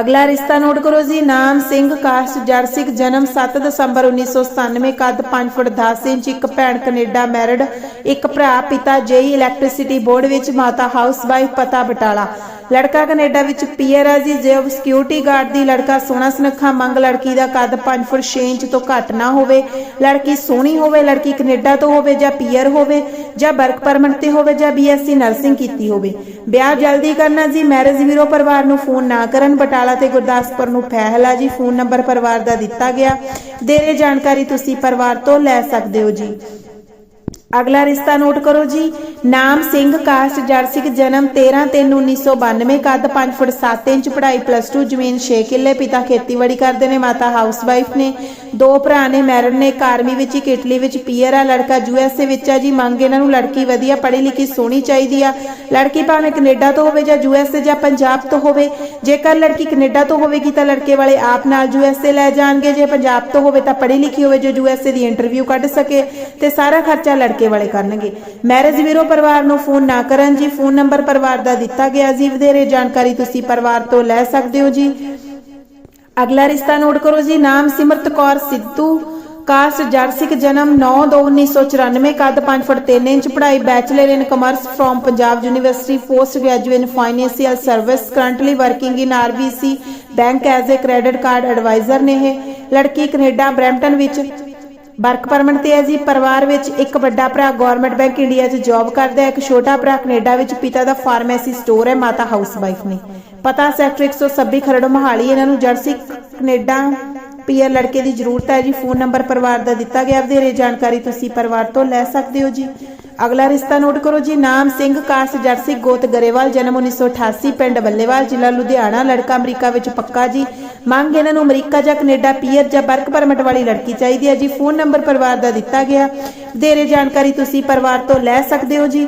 ਅਗਲਾ ਰਿਸ਼ਤਾ ਨੋਟ ਕਰੋ ਜੀ। ਨਾਮ ਸਿੰਘ ਕਾਸਟ ਜੜ ਸਿੱਖ ਜਨਮ 7 ਦਸੰਬਰ 1997 ਕੱਦ 5 ਫੁੱਟ 10 ਇੰਚ, ਇੱਕ ਭੈਣ ਕੈਨੇਡਾ ਮੈਰਿਡ, ਇੱਕ ਭਰਾ, ਪਿਤਾ ਜੇਈ ਇਲੈਕਟ੍ਰਿਸਿਟੀ ਬੋਰਡ ਵਿੱਚ, ਮਾਤਾ ਹਾਊਸ ਵਾਈਫ ਪਤਾ ਬਟਾਲਾ। ਲੜਕਾ ਕੈਨੇਡਾ ਵਿੱਚ ਪੀਆਰ ਆ ਸਿਕਿਉਰਿਟੀ ਗਾਰਡ ਦੀ ਲੜਕਾ ਸੋਹਣਾ ਸੁਨੱਖਾ ਮੰਗ ਲੜਕੀ ਦਾ ਕੱਦ 5 ਫੁੱਟ 6 ਇੰਚ ਤੋਂ ਘੱਟ ਨਾ ਹੋਵੇ, ਲੜਕੀ ਸੋਹਣੀ ਹੋਵੇ, ਲੜਕੀ ਕੈਨੇਡਾ ਤੋਂ ਹੋਵੇ ਜਾਂ ਪੀਆਰ ਹੋਵੇ, ਜਾਂ ਵਰਕ ਪਰਮਿਟ ਤੇ ਹੋਵੇ ਜਾਂ ਬੀਐਸਸੀ ਨਰਸਿੰਗ ਕੀਤੀ ਹੋਵੇ। ਵਿਆਹ ਜਲਦੀ ਕਰਨਾ ਜੀ, ਮੈਰਿਜ ਬਿਊਰੋ ਪਰਿਵਾਰ ਨੂੰ ਫੋਨ ਨਾ ਕਰਨ, ਬਟਾਲਾ ਤੇ ਗੁਰਦਾਸਪੁਰ ਨੂੰ ਫੈਹਲਾ ਜੀ, ਫੋਨ ਨੰਬਰ ਪਰਿਵਾਰ ਦਾ ਦਿੱਤਾ ਗਿਆ। ਦੇਰੇ ਜਾਣਕਾਰੀ ਤੁਸੀਂ ਪਰਿਵਾਰ ਤੋਂ ਲੈ ਸਕਦੇ ਹੋ ਜੀ। ਅਗਲਾ ਰਿਸ਼ਤਾ ਨੋਟ ਕਰੋ ਜੀ। ਨਾਮ ਸਿੰਘ, ਕਾਸਟ ਜੜ ਜਨਮ 13 3 1992 ਕੱਦ 5 ਫੁੱਟ 7 ਇੰਚ, ਪੜ੍ਹਾਈ ਪਲੱਸ 2 ਜ਼ਮੀਨ 6 ਕਿੱਲੇ, ਪਿਤਾ ਖੇਤੀਬਾੜੀ ਕਰਦੇ ਨੇ, ਮਾਤਾ ਹਾਊਸ ਨੇ। ਦੋ ਭਰਾ ਨੇ, ਮੈਰਿਡ ਨੇ, ਇੱਕ ਵਿੱਚ, ਇੱਕ ਇਟਲੀ ਵਿੱਚ ਪੀਅਰ ਆ, ਲੜਕਾ ਯੂਐਸਏ ਵਿੱਚ ਆ ਜੀ। ਮੰਗ ਇਹਨਾਂ ਨੂੰ ਲੜਕੀ ਵਧੀਆ ਪੜ੍ਹੀ ਲਿਖੀ ਸੋਹਣੀ ਚਾਹੀਦੀ ਆ। ਲੜਕੀ ਭਾਵੇਂ ਕੈਨੇਡਾ ਤੋਂ ਹੋਵੇ ਜਾਂ ਯੂਐਸਏ ਜਾਂ ਪੰਜਾਬ ਤੋਂ ਹੋਵੇ, ਜੇਕਰ ਲੜਕੀ ਕੈਨੇਡਾ ਤੋਂ ਹੋਵੇਗੀ ਤਾਂ ਲੜਕੇ ਵਾਲੇ ਆਪ ਨਾਲ ਯੂਐਸਏ ਲੈ ਜਾਣਗੇ। ਜੇ ਪੰਜਾਬ ਤੋਂ ਹੋਵੇ ਤਾਂ ਪੜ੍ਹੀ ਲਿਖੀ ਹੋਵੇ, ਜੋ ਯੂਐਸਏ ਦੀ ਇੰਟਰਵਿਊ ਕੱਢ ਸਕੇ। ਤੇ ਸਾਰਾ ਖਰਚਾ ਲੜਕੇ ਵਾਲੇ ਕਰਨਗੇ। ਮੈਰਿਜ ਬਿਊਰੋ ਪਰਿਵਾਰ ਨੂੰ ਫੋਨ ਨਾ ਕਰਨ ਜੀ। ਫੋਨ ਨੰਬਰ ਪਰਿਵਾਰ ਦਾ ਦਿੱਤਾ ਗਿਆ ਜੀ। ਵਧੇਰੇ ਜਾਣਕਾਰੀ ਤੁਸੀਂ ਪਰਿਵਾਰ ਤੋਂ ਲੈ ਸਕਦੇ ਹੋ ਜੀ। ਅਗਲਾ ਰਿਸ਼ਤਾ ਨੋਟ ਕਰੋ ਜੀ। ਨਾਮ ਸਿਮਰਤ ਕੌਰ ਸਿੱਧੂ। ਕਾਸਟ ਜੜ ਜਨਮ 9/2/1994 ਕੱਦ 5 ਫੁੱਟ 3 ਇੰਚ। ਪੜ੍ਹਾਈ bachelor in commerce from Punjab university. Post graduate in financial service. Currently working in RBC bank as a credit card adviser ਨੇ ਇਹ। ਲੜਕੀ ਕੈਨੇਡਾ ਬਰੈਂਪਟਨ ਵਿੱਚ ਵਰਕ ਪਰਮਿਟ ਤੇ ਹੈ ਜੀ। ਪਰਿਵਾਰ ਵਿੱਚ ਇੱਕ ਵੱਡਾ ਭਰਾ ਗਵਰਨਮੈਂਟ ਬੈਂਕ ਇੰਡੀਆ 'ਚ ਜੌਬ ਕਰਦਾ ਹੈ। ਇੱਕ ਛੋਟਾ ਭਰਾ ਕੈਨੇਡਾ ਵਿੱਚ ਪਿਤਾ ਦਾ ਫਾਰਮੇਸੀ ਸਟੋਰ ਹੈ, ਮਾਤਾ ਹਾਊਸ ਵਾਈਫ ਨੇ। ਪਤਾ ਸੈਕਟਰ 126 ਖਰੜ ਮਹਾਲੀ, ਇਹਨਾਂ ਨੂੰ ਜਰਸੀ ਕੈਨੇਡਾ ਪੀਆਰ ਲੜਕੇ ਦੀ ਜ਼ਰੂਰਤ ਹੈ ਜੀ। ਫੋਨ ਨੰਬਰ ਪਰਿਵਾਰ ਦਾ ਦਿੱਤਾ ਗਿਆ। ਵਧੇਰੇ ਜਾਣਕਾਰੀ ਤੁਸੀਂ ਪਰਿਵਾਰ ਤੋਂ ਲੈ ਸਕਦੇ ਹੋ ਜੀ। ਅਗਲਾ ਰਿਸ਼ਤਾ ਨੋਟ ਕਰੋ ਜੀ, ਨਾਮ ਸਿੰਘ ਕਾਸ ਜਰਸੀ, ਗੋਤ ਗਰੇਵਾਲ, ਜਨਮ 1988 ਪਿੰਡ ਬੱਲੇਵਾਲ, ਜ਼ਿਲ੍ਹਾ ਲੁਧਿਆਣਾ, ਲੜਕਾ ਅਮਰੀਕਾ ਵਿੱਚ ਪੱਕਾ ਜੀ। ਮੰਗ ਇਹਨਾਂ ਨੂੰ ਅਮਰੀਕਾ ਜਾਂ ਕੈਨੇਡਾ ਪੀਆਰ ਜਾਂ ਵਰਕ ਪਰਮਿਟ ਵਾਲੀ ਲੜਕੀ ਚਾਹੀਦੀ ਹੈ ਜੀ। ਫੋਨ ਨੰਬਰ ਪਰਿਵਾਰ ਦਾ ਦਿੱਤਾ ਗਿਆ। ਵਧੇਰੇ ਜਾਣਕਾਰੀ ਤੁਸੀਂ ਪਰਿਵਾਰ ਤੋਂ ਲੈ ਸਕਦੇ ਹੋ ਜੀ।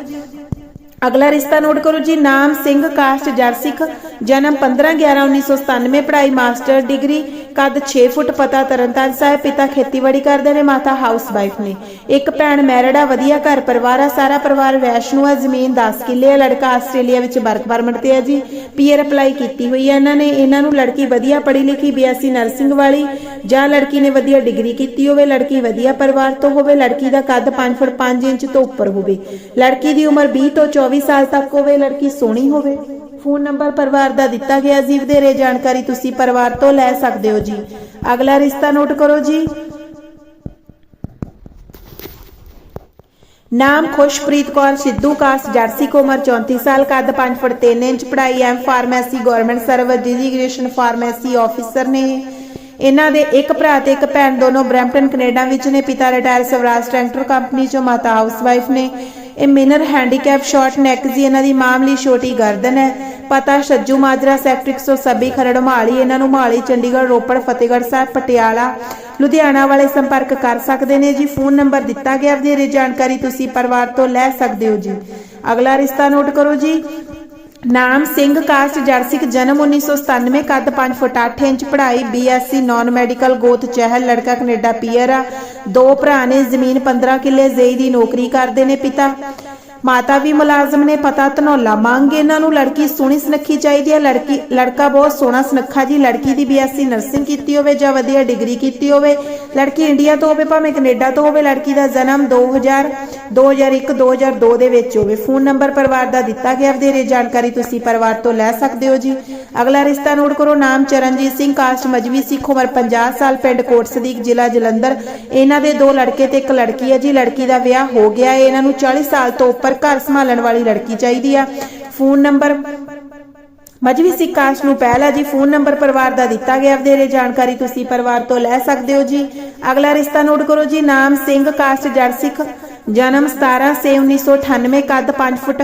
ਅਗਲਾ ਰਿਸ਼ਤਾ ਨੋਟ ਕਰੋ ਜੀ, ਨਾਮ ਸਿੰਘ, ਕਾਸਟ, ਜੜ ਜਨਮ 15/11/1997 ਪੜ੍ਹਾਈ ਮਾਸਟਰ ਡਿਗਰੀ, ਕੱਦ 6 ਫੁੱਟ, ਪਤਾ ਤਰਨਤਾਰਨ ਸਾਹਿਬ, ਪਿਤਾ ਖੇਤੀਬਾੜੀ ਕਰਦੇ ਨੇ, ਮਾਤਾ ਹਾਊਸ ਵਾਈਫ ਨੇ। ਇੱਕ ਭੈਣ ਮੈਰਿਡ ਆ ਵਧੀਆ ਘਰ ਪਰਿਵਾਰ ਆ, ਸਾਰਾ ਪਰਿਵਾਰ ਵੈਸ਼ਨੂ ਆ, ਜ਼ਮੀਨ 10 ਕਿੱਲੇ ਆ, ਲੜਕਾ ਆਸਟ੍ਰੇਲੀਆ ਵਿੱਚ ਵਰਕ ਪਰਮਿਟ ਤੇ ਆ ਜੀ। ਪੀਆਰ ਅਪਲਾਈ ਕੀਤੀ ਹੋਈ ਆ ਇਹਨਾਂ ਨੇ, ਇਹਨਾਂ ਨੂੰ ਲੜਕੀ ਵਧੀਆ ਪੜ੍ਹੀ ਲਿਖੀ ਬੀਐਸਸੀ ਨਰਸਿੰਗ ਵਾਲੀ, ਜਾਂ ਲੜਕੀ ਨੇ ਵਧੀਆ ਡਿਗਰੀ ਕੀਤੀ ਹੋਵੇ, ਲੜਕੀ ਵਧੀਆ ਪਰਿਵਾਰ ਤੋਂ ਹੋਵੇ, ਲੜਕੀ ਦਾ ਕੱਦ 5 ਫੁੱਟ 5 ਇੰਚ ਤੋਂ ਉੱਪਰ ਹੋਵੇ। ਲੜਕੀ ਦੀ ਉਮਰ 20 ਤੋਂ 24 ਸਾਲ ਤੱਕ ਹੋਵੇ, ਲੜਕੀ ਸੋਹਣੀ ਹੋਵੇ, ਫੋਨ ਨੰਬਰ ਪਰਿਵਾਰ ਦਾ ਦਿੱਤਾ ਗਿਆ ਜੀ, ਵਧੇਰੇ ਜਾਣਕਾਰੀ ਤੁਸੀਂ ਪਰਿਵਾਰ ਤੋਂ ਲੈ ਸਕਦੇ ਹੋ ਜੀ। ਅਗਲਾ ਰਿਸ਼ਤਾ ਨੋਟ ਕਰੋ ਜੀ। ਨਾਮ ਖੁਸ਼ਪ੍ਰੀਤ ਕੌਰ, ਸਿੱਧੂ ਕਾਸ ਜਰਸੀ ਕੋ 34 ਸਾਲ, ਕੱਦ 5 ਫੁੱਟ 3 ਇੰਚ, ਪੜ੍ਹਾਈ M pharmacy government service designation pharmacy officer ਨੇ ਇਹਨਾਂ ਦੇ ਇੱਕ ਭਰਾ ਤੇ ਇੱਕ ਭੈਣ ਦੋਨੋਂ ਬਰੈਂਪਟਨ, ਕੈਨੇਡਾ ਵਿੱਚ ਨੇ। ਪਿਤਾ ਰਿਟਾਇਰ ਸਵਰਾਜ ਟਰੈਕਟਰ ਕੰਪਨੀ ਚੋਂ, ਮਾਤਾ ਹਾਊਸਵਾਈਫ਼ ਨੇ। ਇਹ ਮਿਨਰ ਹੈਂਡੀਕੈਪ ਸ਼ਾਰਟ ਨੈਕ ਜੀ ਇਹਨਾਂ ਦੀ ਮਾਮਲੀ ਛੋਟੀ ਗਰਦਨ ਹੈ। ਪਤਾ ਸੱਜੂ ਮਾਜਰਾ ਸੈਕਟਰ 126 ਖਰੜ ਮਹਾਲੀ ਇਹਨਾਂ ਨੂੰ ਮਹਾਲੀ ਚੰਡੀਗੜ੍ਹ, ਰੋਪੜ, ਫਤਿਹਗੜ੍ਹ ਸਾਹਿਬ, ਪਟਿਆਲਾ, ਲੁਧਿਆਣਾ ਵਾਲੇ ਸੰਪਰਕ ਕਰ ਸਕਦੇ ਨੇ ਜੀ। ਫੋਨ ਨੰਬਰ ਦਿੱਤਾ ਗਿਆ ਵਧੇਰੇ ਜਾਣਕਾਰੀ ਤੁਸੀਂ ਪਰਿਵਾਰ ਤੋਂ ਲੈ ਸਕਦੇ ਹੋ ਜੀ। ਅਗਲਾ ਰਿਸ਼ਤਾ ਨੋਟ ਕਰੋ ਜੀ। ਨਾਮ ਸਿੰਘ ਕਾਸਟ ਜੜ ਸਿੱਖ ਜਨਮ 1997 ਕੱਦ 5 ਫੁੱਟ 8 ਇੰਚ, ਪੜ੍ਹਾਈ ਬੀਐਸਸੀ ਨਾਨ ਮੈਡੀਕਲ ਗੋਤ ਚਹਿਲ, ਲੜਕਾ ਕੈਨੇਡਾ ਪੀਅਰ ਆ। ਦੋ ਭਰਾ ਨੇ ਜ਼ਮੀਨ 15 ਕਿੱਲੇ ਜ਼ੇਈ ਦੀ ਨੌਕਰੀ ਕਰਦੇ ਨੇ ਪਿਤਾ। ਮਾਤਾ ਵੀ ਮੁਲਾਜ਼ਮ ਨੇ ਪਤਾ ਧਨੋਲਾ ਮੰਗ ਇਹਨਾਂ ਨੂੰ ਲੜਕੀ ਸੋਹਣੀ ਸੁਨੱਖੀ ਚਾਹੀਦੀ ਹੈ, ਲੜਕੀ, ਲੜਕਾ ਬਹੁਤ ਸੋਹਣਾ ਸੁਨੱਖਾ ਜੀ, ਲੜਕੀ ਦੀ ਬੀਐਸਸੀ ਨਰਸਿੰਗ ਕੀਤੀ ਹੋਵੇ ਜਾਂ ਵਧੀਆ ਡਿਗਰੀ ਕੀਤੀ ਹੋਵੇ। ਲੜਕੀ ਇੰਡੀਆ ਤੋਂ ਹੋਵੇ, ਭਾਵੇਂ ਕੈਨੇਡਾ ਤੋਂ ਹੋਵੇ, ਲੜਕੀ ਦਾ ਜਨਮ 2000 2001 2002 ਦੇ ਵਿੱਚ ਹੋਵੇ। ਫੋਨ ਨੰਬਰ ਪਰਿਵਾਰ ਦਾ ਦਿੱਤਾ ਗਿਆ, ਵਧੇਰੇ ਜਾਣਕਾਰੀ ਤੁਸੀਂ ਪਰਿਵਾਰ ਤੋਂ ਲੈ ਸਕਦੇ ਹੋ ਜੀ। ਅਗਲਾ ਰਿਸ਼ਤਾ ਨੋਟ ਕਰੋ, ਨਾਮ ਚਰਨਜੀਤ ਸਿੰਘ, ਕਾਸਟ ਮਜਵੀ ਸਿੱਖ, ਉਮਰ 50 ਸਾਲ, ਪਿੰਡ ਕੋਟ ਸਦੀਕ ਜ਼ਿਲ੍ਹਾ ਜਲੰਧਰ। ਇਹਨਾਂ ਦੇ ਦੋ ਲੜਕੇ ਤੇ ਇੱਕ ਲੜਕੀ ਹੈ ਜੀ, ਲੜਕੀ ਦਾ ਵਿਆਹ ਹੋ ਗਿਆ ਹੈ। ਇਹਨਾਂ ਨੂੰ 40 ਸਾਲ ਤੋਂ ਉੱਪਰ ਘਰ ਸੰਭਾਲਣ ਵਾਲੀ ਲੜਕੀ ਚਾਹੀਦੀ ਆ। Phone number. ਮਜਵੀ ਸਿੱਖ ਕਾਸ਼ ਨੂੰ ਪਹਿਲਾ ਜੀ। ਫੋਨ ਨੰਬਰ ਪਰਿਵਾਰ ਦਾ ਦਿੱਤਾ ਗਿਆ। ਵਧੇਰੇ ਜਾਣਕਾਰੀ ਤੁਸੀਂ ਪਰਿਵਾਰ ਤੋਂ ਲੈ ਸਕਦੇ ਹੋ ਜੀ। ਅਗਲਾ ਰਿਸ਼ਤਾ ਨੋਟ ਕਰੋ ਜੀ। ਨਾਮ ਸਿੰਘ ਕਾਸਟ ਜੜ ਸਿੱਖ ਜਨਮ 17 ਸੇ 1998 ਕੱਦ 5 ਫੁੱਟ।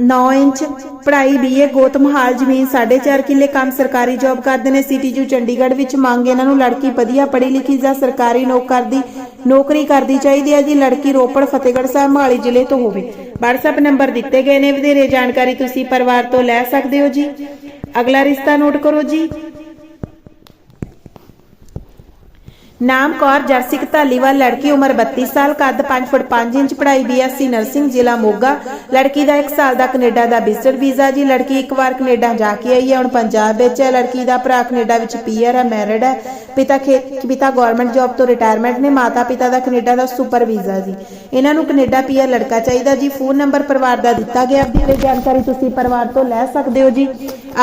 9 ਇੰਚ ਪੜ੍ਹਾਈ ਬੀਏ ਗੋਤਮਹਾਲ ਜ਼ਮੀਨ 4.5 ਕਿੱਲੇ ਕੰਮ ਸਰਕਾਰੀ ਜੌਬ ਕਰਦੇ ਨੇ। ਸਿਟੀਜੂ ਚੰਡੀਗੜ੍ਹ ਵਿੱਚ ਮੰਗ ਇਹਨਾਂ ਨੂੰ ਲੜਕੀ ਵਧੀਆ ਪੜ੍ਹੀ ਲਿਖੀ ਜਾਂ ਸਰਕਾਰੀ ਨੌਕਰ ਦੀ ਨੌਕਰੀ ਕਰਦੀ ਚਾਹੀਦੀ ਹੈ ਜੀ। ਲੜਕੀ ਰੋਪੜ, ਫਤਿਹਗੜ੍ਹ ਸਾਹਿਬ, ਮਹਾਲੀ ਜ਼ਿਲ੍ਹੇ ਤੋਂ ਹੋਵੇ। WhatsApp ਨੰਬਰ ਦਿੱਤੇ ਗਏ ਨੇ। ਵਧੇਰੇ ਜਾਣਕਾਰੀ ਤੁਸੀਂ ਪਰਿਵਾਰ ਤੋਂ ਲੈ ਸਕਦੇ ਹੋ ਜੀ। ਅਗਲਾ ਰਿਸ਼ਤਾ ਨੋਟ ਕਰੋ ਜੀ। ਨਾਮ ਕੌਰ ਜਰਸਿਕ ਧਾਲੀਵਾਲ ਲੜਕੀ ਉਮਰ 32 ਸਾਲ, ਕੱਦ 5 ਫੁੱਟ 5 ਇੰਚ, ਪੜ੍ਹਾਈ ਬੀਐਸਸੀ ਨਰਸਿੰਗ ਜ਼ਿਲ੍ਹਾ ਮੋਗਾ। ਲੜਕੀ ਦਾ 1 ਸਾਲ ਦਾ ਕੈਨੇਡਾ ਦਾ ਵਿਜ਼ਟਰ ਵੀਜ਼ਾ ਜੀ। ਲੜਕੀ ਇੱਕ ਵਾਰ ਕੈਨੇਡਾ ਜਾ ਕੇ ਆਈ ਹੈ, ਹੁਣ ਪੰਜਾਬ ਵਿੱਚ ਹੈ। ਲੜਕੀ ਦਾ ਭਰਾ ਕੈਨੇਡਾ ਵਿੱਚ ਪੀਆਰ ਹੈ, ਮੈਰਿਡ ਹੈ। ਪਿਤਾ ਖੇਤ ਪਿਤਾ ਗਵਰਨਮੈਂਟ ਜੌਬ ਤੋਂ ਰਿਟਾਇਰਮੈਂਟ ਨੇ। ਮਾਤਾ ਪਿਤਾ ਦਾ ਕੈਨੇਡਾ ਦਾ ਸੁਪਰ ਵੀਜ਼ਾ ਜੀ। ਇਹਨਾਂ ਨੂੰ ਕੈਨੇਡਾ ਪੀਆਰ ਲੜਕਾ ਚਾਹੀਦਾ ਜੀ। ਫੋਨ ਨੰਬਰ ਪਰਿਵਾਰ ਦਾ ਦਿੱਤਾ ਗਿਆ। ਦੀ ਜਾਣਕਾਰੀ ਤੁਸੀਂ ਪਰਿਵਾਰ ਤੋਂ ਲੈ ਸਕਦੇ ਹੋ ਜੀ।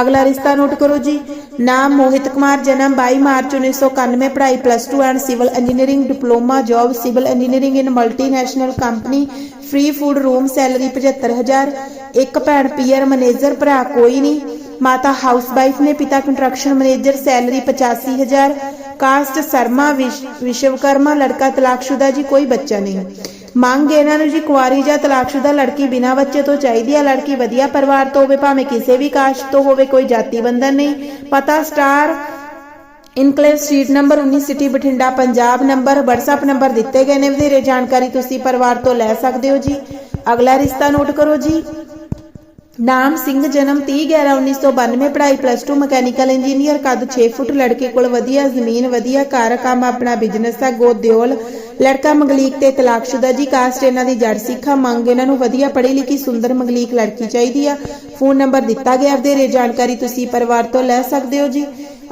ਅਗਲਾ ਰਿਸ਼ਤਾ ਨੋਟ ਕਰੋ ਜੀ। ਨਾਮ ਮੋਹਿਤ ਕੁਮਾਰ, ਜਨਮ 22 ਮਾਰਚ 1991 ਪੜ੍ਹਾਈ plus 2 and civil engineering diploma job civil engineering in multinational company free food room salary 75000 ਇੱਕ ਭੈਣ ਪੀਅਰ ਮੈਨੇਜਰ ਭਰਾ ਕੋਈ ਨਹੀਂ। ਮਾਤਾ ਹਾਊਸ ਵਾਈਫ ਨੇ, ਪਿਤਾ construction manager salary 85000 caste Sharma, ਵਿਸ਼- ਵਿਸ਼ਵਕਰਮਾ, ਲੜਕਾ ਤਲਾਕਸ਼ੁਦਾ ਜੀ, ਕੋਈ ਬੱਚਾ ਨਹੀਂ। ਮੰਗ ਇਹਨਾਂ ਨੂੰ ਜੀ, ਕੁਆਰੀ ਜਾਂ ਤਲਾਕਸ਼ੁਦਾ ਲੜਕੀ ਬਿਨਾਂ ਬੱਚੇ ਤੋਂ ਚਾਹੀਦੀ ਹੈ ਲੜਕੀ ਵਧੀਆ ਪਰਿਵਾਰ ਤੋਂ ਹੋਵੇ, ਭਾਵੇਂ ਕਿਸੇ ਵੀ ਕਾਸਟ ਤੋਂ ਹੋਵੇ, ਕੋਈ ਜਾਤੀ ਬੰਧਨ ਨਹੀਂ। ਪਤਾ star, enclave street number 19 city Bathinda, Punjab number, WhatsApp number ਦਿੱਤੇ ਗਏ ਨੇ, ਵਧੇਰੇ ਜਾਣਕਾਰੀ ਤੁਸੀਂ ਪਰਿਵਾਰ ਤੋਂ ਲੈ ਸਕਦੇ ਹੋ ਜੀ। ਅਗਲਾ ਰਿਸ਼ਤਾ ਨੋਟ ਕਰੋ ਜੀ। ਨਾਮ ਸਿੰਘ, ਜਨਮ 30 11 1992 ਪੜ੍ਹਾਈ ਪਲੱਸ 2 ਮਕੈਨੀਕਲ ਇੰਜੀਨੀਅਰ, ਕੱਦ 6 ਫੁੱਟ, ਲੜਕੇ ਕੋਲ ਵਧੀਆ ਜ਼ਮੀਨ, ਵਧੀਆ ਘਰ, ਕੰਮ ਆਪਣਾ ਬਿਜ਼ਨਸ ਹੈ, ਗੋਦ ਦਿਓਲ ਲੜਕਾ ਮੰਗਲੀਕ ਤੇ ਤਲਾਕਸ਼ੁਦਾ ਜੀ ਕਾਸਟ ਇਹਨਾਂ ਦੀ ਜੜ ਸਿੱਖਾ ਮੰਗ ਇਹਨਾਂ ਨੂੰ ਵਧੀਆ ਪੜ੍ਹੀ ਲਿਖੀ ਸੁੰਦਰ ਮੰਗਲੀਕ ਲੜਕੀ ਚਾਹੀਦੀ ਆ। ਫੋਨ ਨੰਬਰ ਦਿੱਤਾ ਗਿਆ ਵਧੇਰੇ ਜਾਣਕਾਰੀ ਤੁਸੀਂ ਪਰਿਵਾਰ ਤੋਂ ਲੈ ਸਕਦੇ ਹੋ ਜੀ।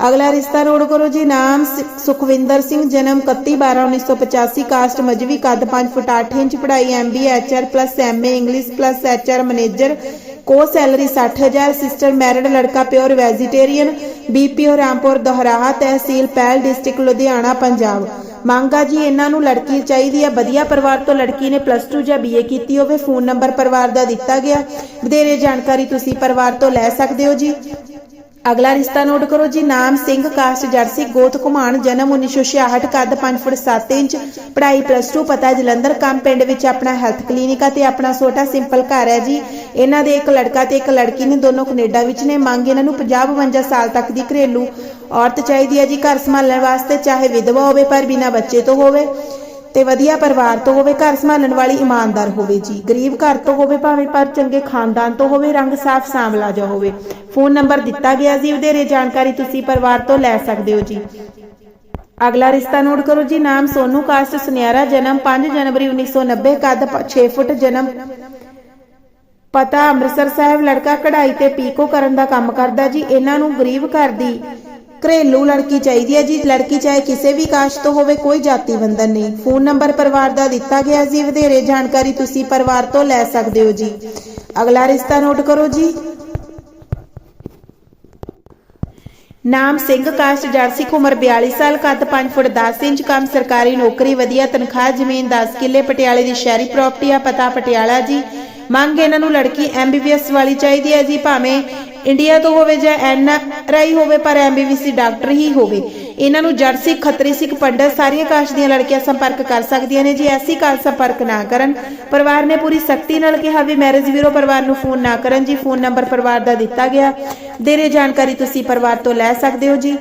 ਅਗਲਾ ਰਿਸ਼ਤਾ ਨੋਟ ਕਰੋ ਜੀ, ਨਾਮ ਸੁਖਵਿੰਦਰ ਸਿੰਘ, ਜਨਮ 31 12 1985 ਕਾਸਟ ਮਜਵੀ, ਕੱਦ 5 ਫੁੱਟ 8 ਇੰਚ, ਪੜ੍ਹਾਈ MB HR plus MA English plus HR manager, ਕੋ ਸੈਲਰੀ 60000 ਸਿਸਟਰ ਮੈਰਿਡ ਲੜਕਾ, pure vegetarian BPO Rampur, Doraha ਤਹਿਸੀਲ ਪਹਿਲ ਡਿਸਟ੍ਰਿਕਟ, ਲੁਧਿਆਣਾ, ਪੰਜਾਬ। ਮੰਗਾ ਜੀ, ਇਹਨਾਂ ਨੂੰ ਲੜਕੀ ਚਾਹੀਦੀ ਹੈ ਵਧੀਆ ਪਰਿਵਾਰ ਤੋਂ ਲੜਕੀ ਨੇ ਪਲੱਸ 2 ਜਾਂ ਬੀਏ ਕੀਤੀ ਹੋਵੇ ਫੋਨ ਨੰਬਰ ਪਰਿਵਾਰ ਦਾ ਦਿੱਤਾ ਗਿਆ। ਵਧੇਰੇ ਜਾਣਕਾਰੀ ਤੁਸੀਂ ਪਰਿਵਾਰ ਤੋਂ ਲੈ ਸਕਦੇ ਹੋ ਜੀ। ਅਗਲਾ ਰਿਸ਼ਤਾ ਨੋਟ ਕਰੋ ਜੀ, ਨਾਮ ਸਿੰਘ ਕਾਸਟ ਜਰਸੀ, ਗੋਤ ਘੁਮਾਣ, ਜਨਮ 1966 ਕੱਦ 5 ਫੁੱਟ 7 ਇੰਚ, ਪੜ੍ਹਾਈ ਪਲੱਸ 2 ਪਤਾ ਜਲੰਧਰ, ਕੰਮ ਪਿੰਡ ਵਿੱਚ ਆਪਣਾ ਹੈਲਥ ਕਲੀਨਿਕ ਆ ਆਪਣਾ ਛੋਟਾ ਸਿੰਪਲ ਘਰ ਹੈ ਜੀ। ਇਹਨਾਂ ਦੇ ਇੱਕ ਲੜਕਾ ਤੇ ਇੱਕ ਲੜਕੀ ਨੇ ਦੋਨੋਂ ਕੈਨੇਡਾ ਵਿੱਚ ਨੇ, ਮੰਗ ਇਹਨਾਂ ਨੂੰ 50 52 ਸਾਲ ਤੱਕ ਦੀ ਘਰੇਲੂ ਔਰਤ ਚਾਹੀਦੀ ਹੈ ਜੀ। ਘਰ ਸੰਭਾਲਣ ਵਾਸਤੇ ਚਾਹੇ ਵਿਧਵਾ ਹੋਵੇ ਪਰ ਬਿਨਾਂ ਬੱਚੇ ਤੋਂ ਹੋਵੇ। ਤੇ ਵਧੀਆ ਪਰਿਵਾਰ ਤੋਂ ਹੋਵੇ, ਘਰ ਸੰਭਾਲਣ ਵਾਲੀ ਇਮਾਨਦਾਰ ਹੋਵੇ ਜੀ। ਗਰੀਬ ਘਰ ਤੋਂ ਹੋਵੇ, ਭਾਵੇਂ ਪਰ ਚੰਗੇ ਖਾਨਦਾਨ ਤੋਂ ਹੋਵੇ, ਰੰਗ ਸਾਫ਼ ਸਾਂਵਲਾ ਜਿਹਾ ਹੋਵੇ। ਫੋਨ ਨੰਬਰ ਦਿੱਤਾ ਗਿਆ ਜੀ, ਵਧੇਰੇ ਜਾਣਕਾਰੀ ਤੁਸੀਂ ਪਰਿਵਾਰ ਤੋਂ ਲੈ ਸਕਦੇ ਹੋ ਜੀ। ਅਗਲਾ ਰਿਸ਼ਤਾ ਨੋਟ ਕਰੋ ਜੀ, ਨਾਮ ਸੋਨੂ, ਕਾਸਟ ਸੁਨਿਆਰਾ, ਜਨਮ 5 ਜਨਵਰੀ 1990 ਕੱਦ 6 ਫੁੱਟ, ਜਨਮ ਪਤਾ, ਅੰਮ੍ਰਿਤਸਰ ਸਾਹਿਬ, ਲੜਕਾ ਕਢਾਈ ਤੇ ਪੀਕੋ ਕਰਨ ਦਾ ਕੰਮ ਕਰਦਾ ਜੀ। ਇਹਨਾਂ ਨੂੰ ਗਰੀਬ ਘਰ ਦੀ ਘਰੇਲੂ ਲੜਕੀ ਚਾਹੀਦੀ ਹੈ ਜੀ। ਲੜਕੀ ਚਾਹੇ ਕਿਸੇ ਵੀ ਕਾਸਟ ਤੋਂ ਹੋਵੇ, ਕੋਈ ਜਾਤੀ ਬੰਧਨ ਨਹੀਂ। ਫੋਨ ਨੰਬਰ ਪਰਿਵਾਰ ਦਾ ਦਿੱਤਾ ਗਿਆ ਜੀ। ਵਧੇਰੇ ਜਾਣਕਾਰੀ ਤੁਸੀਂ ਪਰਿਵਾਰ ਤੋਂ ਲੈ ਸਕਦੇ ਹੋ ਜੀ। ਅਗਲਾ ਰਿਸ਼ਤਾ ਨੋਟ ਕਰੋ ਜੀ। ਨਾਮ ਸਿੰਘ ਕਾਸਟ ਜਰਸਿਕ ਉਮਰ 42 ਸਾਲ, ਕੱਦ 5 ਫੁੱਟ 10 ਇੰਚ, ਕੰਮ ਸਰਕਾਰੀ ਨੌਕਰੀ, ਵਧੀਆ ਤਨਖਾਹ, ਜ਼ਮੀਨ 10 ਕਿੱਲੇ, ਪਟਿਆਲੇ ਦੀ ਸ਼ਹਿਰੀ ਪ੍ਰਾਪਰਟੀ ਆ, ਪਤਾ ਪਟਿਆਲਾ ਜੀ। ਮੰਗ ਇਹਨਾਂ ਨੂੰ ਲੜਕੀ ਐਮਬੀਬੀਐਸ ਵਾਲੀ ਚਾਹੀਦੀ ਹੈ ਜੀ, ਭਾਵੇਂ ਇੰਡੀਆ ਤੋਂ ਹੋਵੇ ਜਾਂ ਐਨਆਰਆਈ ਹੋਵੇ, ਪਰ ਐਮਬੀਬੀਸੀ ਡਾਕਟਰ ਹੀ ਹੋਵੇ। ਇਹਨਾਂ ਨੂੰ ਜੜ ਸਿੱਖ, ਖੱਤਰੀ ਸਿੱਖ, ਪੰਡਤ ਸਾਰੀਆਂ ਕਾਸ਼ ਦੀਆਂ ਲੜਕੀਆਂ ਸੰਪਰਕ ਕਰ ਸਕਦੀਆਂ ਨੇ। ਜੀ ਐਸੀ ਕਾਲ ਸੰਪਰਕ ਨਾ ਕਰਨ, ਪਰਿਵਾਰ ਨੇ ਪੂਰੀ ਸਖਤੀ ਨਾਲ ਕਿਹਾ ਵੀ ਮੈਰਿਜ ਵੀਰੋ, ਪਰਿਵਾਰ ਨੂੰ ਫੋਨ ਨਾ ਕਰਨ ਜੀ। ਫੋਨ ਨੰਬਰ ਪਰਿਵਾਰ ਦਾ ਦਿੱਤਾ ਗਿਆ। ਦੇਰੇ ਜਾਣਕਾਰੀ ਤੁਸੀਂ ਪਰਿਵਾਰ ਤੋਂ ਲੈ ਸਕਦੇ ਹੋ ਜੀ।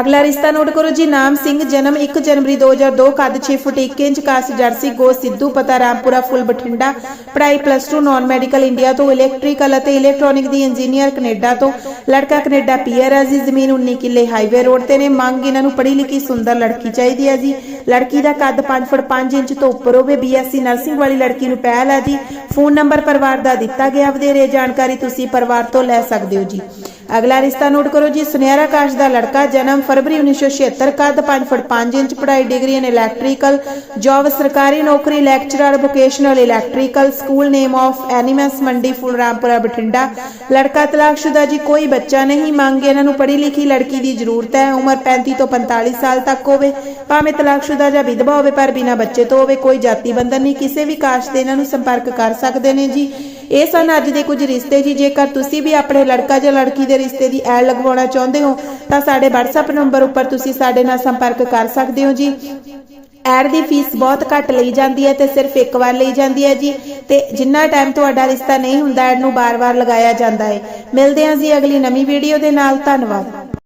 ਅਗਲਾ ਰਿਸ਼ਤਾ ਨੋਟ ਕਰੋ ਜੀ, ਨਾਮ ਸਿੰਘ, ਜਨਮ 1 ਜਨਵਰੀ 2002 ਕੱਦ 6 ਫੁੱਟ 1 ਇੰਚ, ਕਾਸ ਜਰਸੀ ਗੋ ਸਿੱਧੂ, ਪਤਾ ਰਾਮਪੁਰਾ, ਫੁੱਲ ਬਠਿੰਡਾ। ਪੜ੍ਹਾਈ ਪਲੱਸ 2 ਨਾਨ ਮੈਡੀਕਲ ਇੰਡੀਆ ਤੋਂ ਇਲੈਕਟ੍ਰੀਕਲ ਅਤੇ ਇਲੈਕਟ੍ਰੋਨਿਕ ਦੀ ਇੰਜੀਨੀਅਰ ਕੈਨੇਡਾ ਤੋਂ। ਲੜਕਾ ਕੈਨੇਡਾ ਪੀਆਰ ਹੈ ਜੀ ਜ਼ਮੀਨ 19 ਕਿੱਲੇ ਹਾਈਵੇ ਰੋਡ ਤੇ ਨੇ। ਮੰਗ ਇਹਨਾਂ ਨੂੰ ਪੜ੍ਹੀ ਲਿਖੀ ਸੁੰਦਰ ਲੜਕੀ ਚਾਹੀਦੀ ਹੈ ਜੀ। ਲੜਕੀ ਦਾ ਕੱਦ 5 ਫੁੱਟ 5 ਇੰਚ ਤੋਂ ਉੱਪਰ ਹੋਵੇ ਬੀਐਸਸੀ ਨਰਸਿੰਗ ਵਾਲੀ ਲੜਕੀ ਨੂੰ ਪਹਿਲ ਹੈ ਜੀ। ਫੋਨ ਨੰਬਰ ਪਰਿਵਾਰ ਦਾ ਦਿੱਤਾ ਗਿਆ। ਵਧੇਰੇ ਜਾਣਕਾਰੀ ਤੁਸੀਂ ਪਰਿਵਾਰ ਤੋਂ ਲੈ ਸਕਦੇ ਹੋ ਜੀ। ਅਗਲਾ ਰਿਸ਼ਤਾ ਨੋਟ ਕਰੋ ਜੀ, ਸੁਨਿਆਰਾ ਕਾਸ਼ ਦਾ ਲੜਕਾ, ਜਨਮ ਫਰਵਰੀ 1976 ਕੱਦ 5 ਫੁੱਟ 5 ਇੰਚ, ਪੜ੍ਹਾਈ ਡਿਗਰੀ ਇਨ ਇਲੈਕਟ੍ਰੀਕਲ ਜੌਬ ਸਰਕਾਰੀ ਨੌਕਰੀ lecturer vocational electrical school name of ਐਨੀਮਸ Mandi Phul Bathinda. ਲੜਕਾ ਤਲਾਕਸ਼ੁਦਾ ਜੀ, ਕੋਈ ਬੱਚਾ ਨਹੀਂ, ਮੰਗ ਇਹਨਾਂ ਨੂੰ ਪੜ੍ਹੀ ਲਿਖੀ ਲੜਕੀ ਦੀ ਜ਼ਰੂਰਤ ਹੈ। ਉਮਰ 35 ਤੋਂ 45 ਸਾਲ ਤੱਕ ਹੋਵੇ, ਭਾਵੇਂ ਤਲਾਕਸ਼ੁਦਾ ਜਾਂ ਵਿਧਵਾ ਹੋਵੇ, ਪਰ ਬਿਨਾਂ ਬੱਚੇ ਤੋਂ ਹੋਵੇ, ਕੋਈ ਜਾਤੀ ਬੰਧਨ ਨਹੀਂ, ਕਿਸੇ ਵੀ ਕਾਸ਼ ਦੇ ਇਹਨਾਂ ਨੂੰ ਸੰਪਰਕ ਕਰ ਸਕਦੇ ਨੇ ਜੀ। ਇਹ ਸਨ ਅੱਜ ਦੇ ਕੁਝ ਰਿਸ਼ਤੇ ਜੀ। ਜੇਕਰ ਤੁਸੀਂ ਵੀ ਆਪਣੇ ਲੜਕਾ ਜਾਂ ਲੜਕੀ ਦੇ ਰਿਸ਼ਤੇ ਦੀ ਐਡ ਲਗਵਾਉਣਾ ਚਾਹੁੰਦੇ ਹੋ, ਤਾਂ ਸਾਡੇ WhatsApp ਨੰਬਰ ਉੱਪਰ ਤੁਸੀਂ ਸਾਡੇ ਨਾਲ ਸੰਪਰਕ ਕਰ ਸਕਦੇ ਹੋ ਜੀ। ਐਡ ਦੀ ਫੀਸ ਬਹੁਤ ਘੱਟ ਲਈ ਜਾਂਦੀ ਹੈ ਤੇ ਸਿਰਫ ਇੱਕ ਵਾਰ ਲਈ ਜਾਂਦੀ ਹੈ ਜੀ। ਤੇ ਜਿੰਨਾ ਟਾਈਮ ਤੁਹਾਡਾ ਰਿਸ਼ਤਾ ਨਹੀਂ ਹੁੰਦਾ, ਐਡ ਨੂੰ ਬਾਰ-ਬਾਰ ਲਗਾਇਆ ਜਾਂਦਾ ਹੈ। ਮਿਲਦੇ ਹਾਂ ਜੀ ਅਗਲੀ ਨਵੀਂ ਵੀਡੀਓ ਦੇ ਨਾਲ। ਧੰਨਵਾਦ।